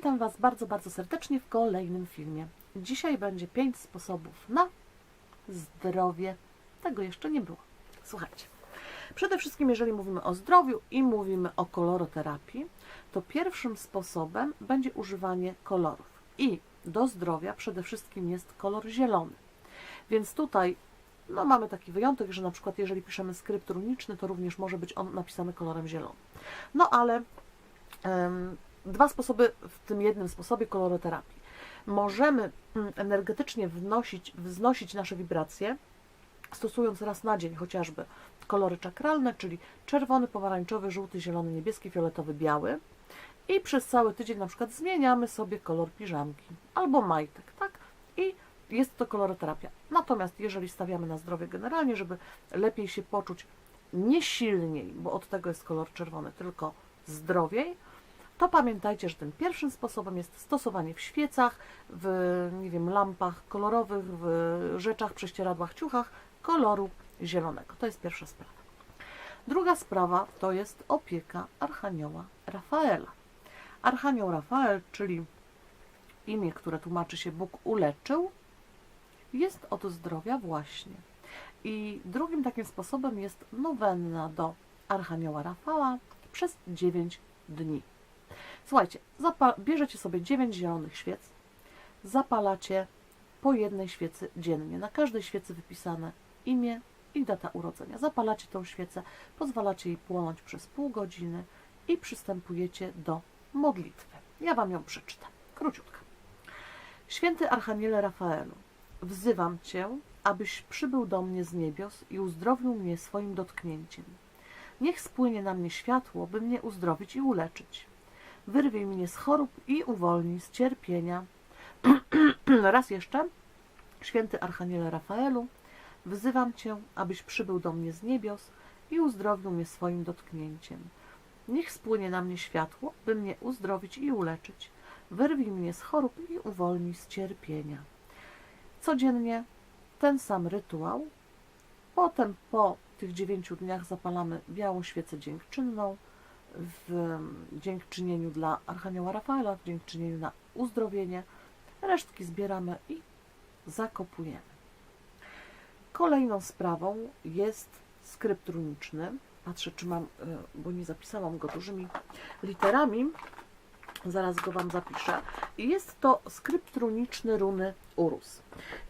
Witam Was bardzo, bardzo serdecznie w kolejnym filmie. Dzisiaj będzie 5 sposobów na zdrowie. Tego jeszcze nie było. Słuchajcie. Przede wszystkim, jeżeli mówimy o zdrowiu i mówimy o koloroterapii, to pierwszym sposobem będzie używanie kolorów. I do zdrowia przede wszystkim jest kolor zielony. Więc tutaj no, mamy taki wyjątek, że na przykład jeżeli piszemy skrypt runiczny, to również może być on napisany kolorem zielonym. No ale dwa sposoby w tym jednym sposobie koloroterapii. Możemy mm, energetycznie wnosić, wznosić nasze wibracje, stosując raz na dzień chociażby kolory czakralne, czyli czerwony, pomarańczowy, żółty, zielony, niebieski, fioletowy, biały. I przez cały tydzień na przykład zmieniamy sobie kolor piżamki albo majtek, tak? I jest to koloroterapia. Natomiast jeżeli stawiamy na zdrowie generalnie, żeby lepiej się poczuć nie silniej, bo od tego jest kolor czerwony, tylko zdrowiej, to pamiętajcie, że tym pierwszym sposobem jest stosowanie w świecach, w nie wiem, lampach kolorowych, w rzeczach, prześcieradłach, ciuchach koloru zielonego. To jest pierwsza sprawa. Druga sprawa to jest opieka Archanioła Rafaela. Archanioł Rafael, czyli imię, które tłumaczy się Bóg uleczył, jest od zdrowia właśnie. I drugim takim sposobem jest nowenna do Archanioła Rafała przez 9 dni. Słuchajcie, bierzecie sobie 9 zielonych świec, zapalacie po jednej świecy dziennie. Na każdej świecy wypisane imię i data urodzenia. Zapalacie tą świecę, pozwalacie jej płonąć przez pół godziny i przystępujecie do modlitwy. Ja Wam ją przeczytam. Króciutka. Święty Archaniele Rafaelu, wzywam Cię, abyś przybył do mnie z niebios i uzdrowił mnie swoim dotknięciem. Niech spłynie na mnie światło, by mnie uzdrowić i uleczyć. Wyrwij mnie z chorób i uwolnij z cierpienia. Raz jeszcze, święty Archaniele Rafaelu, wzywam Cię, abyś przybył do mnie z niebios i uzdrowił mnie swoim dotknięciem. Niech spłynie na mnie światło, by mnie uzdrowić i uleczyć. Wyrwij mnie z chorób i uwolnij z cierpienia. Codziennie ten sam rytuał. Potem po tych dziewięciu dniach zapalamy białą świecę dziękczynną w dziękczynieniu dla Archanioła Rafaela, w dziękczynieniu na uzdrowienie. Resztki zbieramy i zakopujemy. Kolejną sprawą jest skrypt runiczny. Patrzę, czy mam, y, bo nie zapisałam go dużymi literami. Zaraz go Wam zapiszę. I jest to skrypt runiczny runy Urus.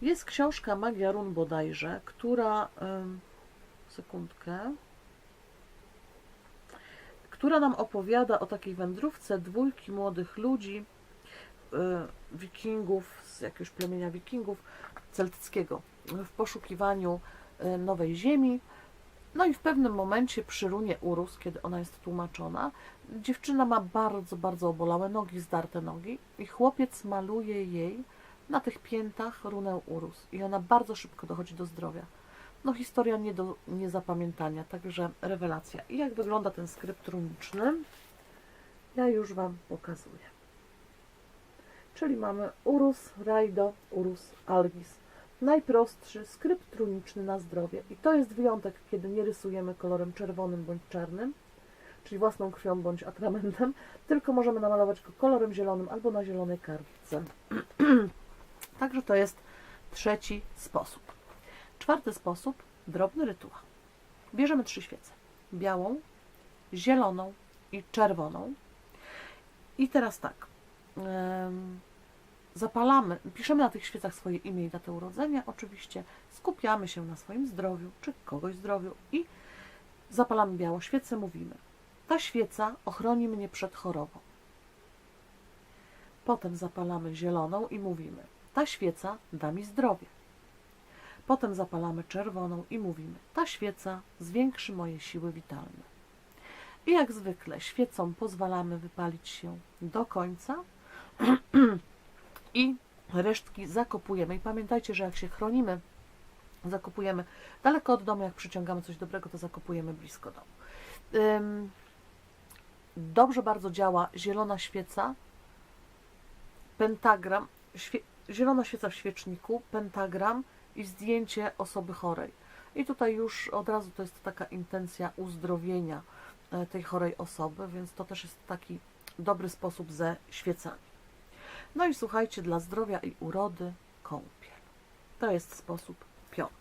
Jest książka Magia Run bodajże, która... Sekundkę która nam opowiada o takiej wędrówce dwójki młodych ludzi, y, wikingów, z jakiegoś plemienia wikingów celtyckiego, w poszukiwaniu y, nowej ziemi. No i w pewnym momencie przy runie Urus, kiedy ona jest tłumaczona, dziewczyna ma bardzo, bardzo obolałe nogi, zdarte nogi i chłopiec maluje jej na tych piętach runę Urus i ona bardzo szybko dochodzi do zdrowia. No historia nie do niezapamiętania, także rewelacja. I jak wygląda ten skrypt runiczny? Ja już Wam pokazuję. Czyli mamy Urus, Rajdo, Urus, Algis. Najprostszy skrypt runiczny na zdrowie. I to jest wyjątek, kiedy nie rysujemy kolorem czerwonym bądź czarnym, czyli własną krwią bądź atramentem, tylko możemy namalować go kolorem zielonym albo na zielonej kartce. Także to jest trzeci sposób. Czwarty sposób, drobny rytuał. Bierzemy trzy świece. Białą, zieloną i czerwoną. I teraz tak. Zapalamy, piszemy na tych świecach swoje imię i datę urodzenia, oczywiście. Skupiamy się na swoim zdrowiu, czy kogoś zdrowiu i zapalamy białą świecę, mówimy. Ta świeca ochroni mnie przed chorobą. Potem zapalamy zieloną i mówimy. Ta świeca da mi zdrowie. Potem zapalamy czerwoną i mówimy: Ta świeca zwiększy moje siły witalne. I jak zwykle świecą pozwalamy wypalić się do końca i resztki zakopujemy. I pamiętajcie, że jak się chronimy, zakopujemy daleko od domu, jak przyciągamy coś dobrego, to zakopujemy blisko domu. Dobrze bardzo działa zielona świeca, pentagram, świe, zielona świeca w świeczniku, pentagram i zdjęcie osoby chorej. I tutaj już od razu to jest taka intencja uzdrowienia e, tej chorej osoby, więc to też jest taki dobry sposób ze świecami. No i słuchajcie, dla zdrowia i urody kąpiel. To jest sposób piąty.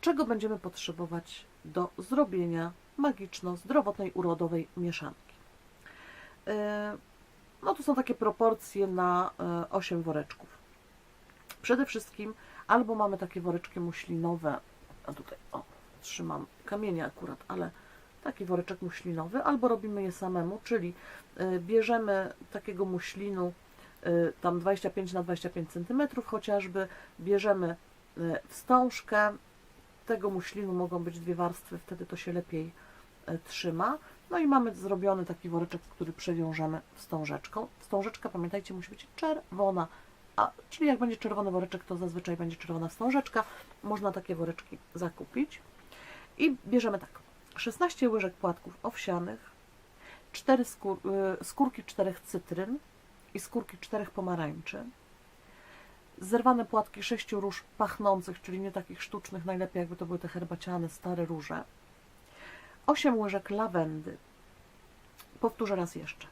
Czego będziemy potrzebować do zrobienia magiczno-zdrowotnej urodowej mieszanki? Yy, No to są takie proporcje na 8 woreczków. Przede wszystkim albo mamy takie woreczki muślinowe, a tutaj o, trzymam kamienie akurat, ale taki woreczek muślinowy, albo robimy je samemu, czyli y, bierzemy takiego muślinu y, tam 25 na 25 cm chociażby, bierzemy y, wstążkę, tego muślinu mogą być dwie warstwy, wtedy to się lepiej trzyma. No i mamy zrobiony taki woreczek, który przewiążemy wstążeczką. Wstążeczka, pamiętajcie, musi być czerwona, a, czyli jak będzie czerwony woreczek, to zazwyczaj będzie czerwona wstążeczka. Można takie woreczki zakupić. I bierzemy tak, 16 łyżek płatków owsianych, 4 skór, y, skórki 4 cytryn i skórki 4 pomarańczy, zerwane płatki 6 róż pachnących, czyli nie takich sztucznych, najlepiej jakby to były te herbaciane, stare róże, 8 łyżek lawendy, powtórzę raz jeszcze,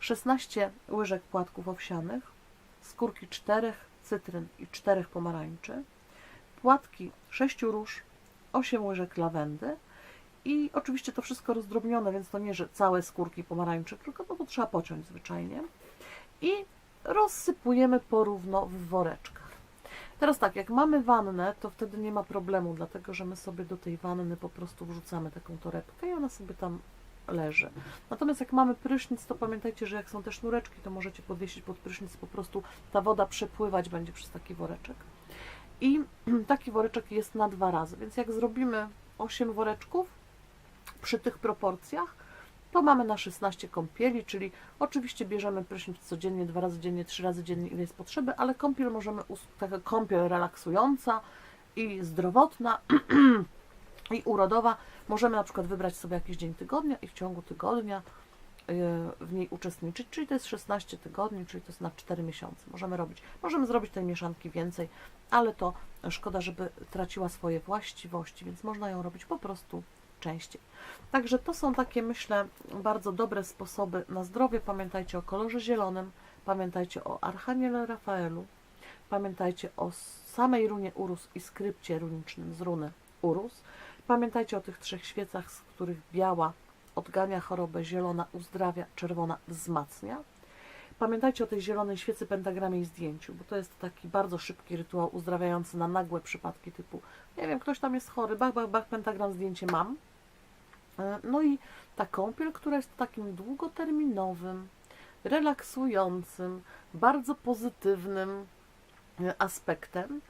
16 łyżek płatków owsianych, skórki 4 cytryn i 4 pomarańczy, płatki 6 róż, 8 łyżek lawendy i oczywiście to wszystko rozdrobnione, więc to nie, że całe skórki pomarańczy, tylko no to trzeba pociąć zwyczajnie. I rozsypujemy porówno w woreczkach. Teraz tak, jak mamy wannę, to wtedy nie ma problemu, dlatego że my sobie do tej wanny po prostu wrzucamy taką torebkę i ona sobie tam leży. Natomiast jak mamy prysznic, to pamiętajcie, że jak są te sznureczki, to możecie podwiesić pod prysznic, po prostu ta woda przepływać będzie przez taki woreczek. I taki woreczek jest na dwa razy, więc jak zrobimy 8 woreczków przy tych proporcjach, to mamy na 16 kąpieli, czyli oczywiście bierzemy prysznic codziennie, dwa razy dziennie, trzy razy dziennie, ile jest potrzeby, ale kąpiel możemy, taka kąpiel relaksująca i zdrowotna i urodowa, możemy na przykład wybrać sobie jakiś dzień tygodnia i w ciągu tygodnia y, w niej uczestniczyć, czyli to jest 16 tygodni, czyli to jest na 4 miesiące. Możemy robić, możemy zrobić tej mieszanki więcej, ale to szkoda, żeby traciła swoje właściwości, więc można ją robić po prostu częściej. Także to są takie, myślę, bardzo dobre sposoby na zdrowie. Pamiętajcie o kolorze zielonym, pamiętajcie o Archaniele Rafaelu, pamiętajcie o samej runie Urus i skrypcie runicznym z runy Urus. Pamiętajcie o tych trzech świecach, z których biała odgania chorobę, zielona uzdrawia, czerwona wzmacnia. Pamiętajcie o tej zielonej świecy, pentagramie i zdjęciu, bo to jest taki bardzo szybki rytuał uzdrawiający na nagłe przypadki typu, nie wiem, ktoś tam jest chory, bach, bach, bach, pentagram, zdjęcie mam. E, No i ta kąpiel, która jest takim długoterminowym, relaksującym, bardzo pozytywnym e, aspektem.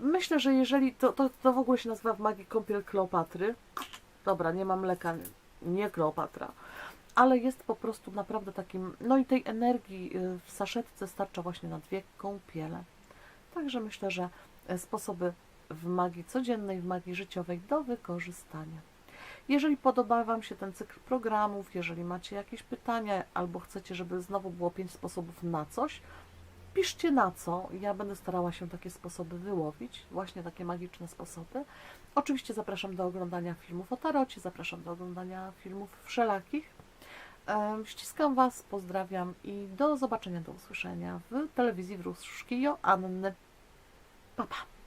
Myślę, że jeżeli to, to, to w ogóle się nazywa w magii kąpiel Kleopatry. Dobra, nie mam mleka, nie Kleopatra, ale jest po prostu naprawdę takim, no i tej energii y, w saszetce starcza właśnie na dwie kąpiele. Także myślę, że e, sposoby w magii codziennej, w magii życiowej do wykorzystania. Jeżeli podoba Wam się ten cykl programów, jeżeli macie jakieś pytania albo chcecie, żeby znowu było pięć sposobów na coś, piszcie na co. Ja będę starała się takie sposoby wyłowić, właśnie takie magiczne sposoby. Oczywiście zapraszam do oglądania filmów o tarocie, zapraszam do oglądania filmów wszelakich. Ściskam Was, pozdrawiam i do zobaczenia, do usłyszenia w telewizji Wróżki Joanny. Pa, pa.